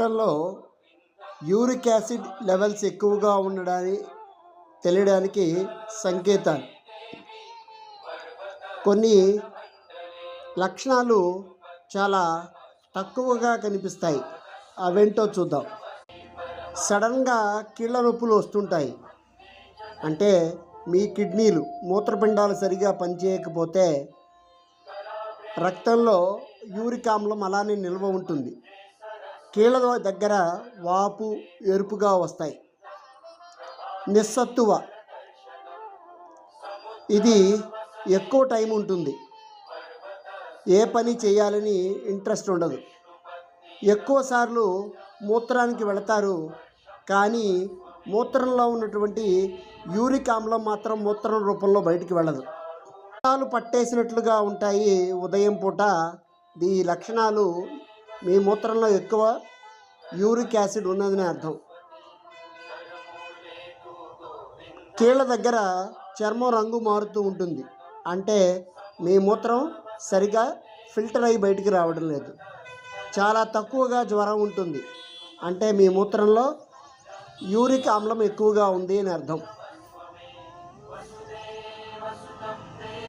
మూత్రంలో uric acid levels ఎక్కువగా ఉండడాన్ని తెలియడానికి సంకేతాలు. కొన్ని లక్షణాలు చాలా తక్కువగా కనిపిస్తాయి. అవేంటో చూద్దాం. సడన్గా కీళ్ళ నొప్పులు వస్తుంటాయి. అంటే మీ కిడ్నీలు మూత్రపిండాలు సరిగా పనిచేయకపోతే రక్తంలో యూరిక్ ఆమ్లం అలానే నిల్వ ఉంటుంది. కీళ్ళ దగ్గర వాపు ఎరుపుగా వస్తాయి. నిస్సత్తువ. ఇది ఎక్కువ టైం ఉంటుంది. ఏ పని చేయాలని ఇంట్రెస్ట్ ఉండదు. ఎక్కువసార్లు మూత్రానికి వెళతారు. కానీ మూత్రంలో ఉన్నటువంటి యూరిక్ ఆమ్లం మాత్రం మూత్రం రూపంలో బయటికి వెళ్ళదు. లక్షణాలు పట్టేసినట్లుగా ఉంటాయి ఉదయం పూట. ఈ లక్షణాలు మీ మూత్రంలో ఎక్కువ యూరిక్ యాసిడ్ ఉన్నదని అర్థం. కీళ్ళ దగ్గర చర్మం రంగు మారుతూ ఉంటుంది. అంటే మీ మూత్రం సరిగా ఫిల్టర్ అయి బయటికి రావడం లేదు. చాలా తక్కువగా జ్వరం ఉంటుంది. అంటే మీ మూత్రంలో యూరిక్ ఆమ్లం ఎక్కువగా ఉంది అని అర్థం.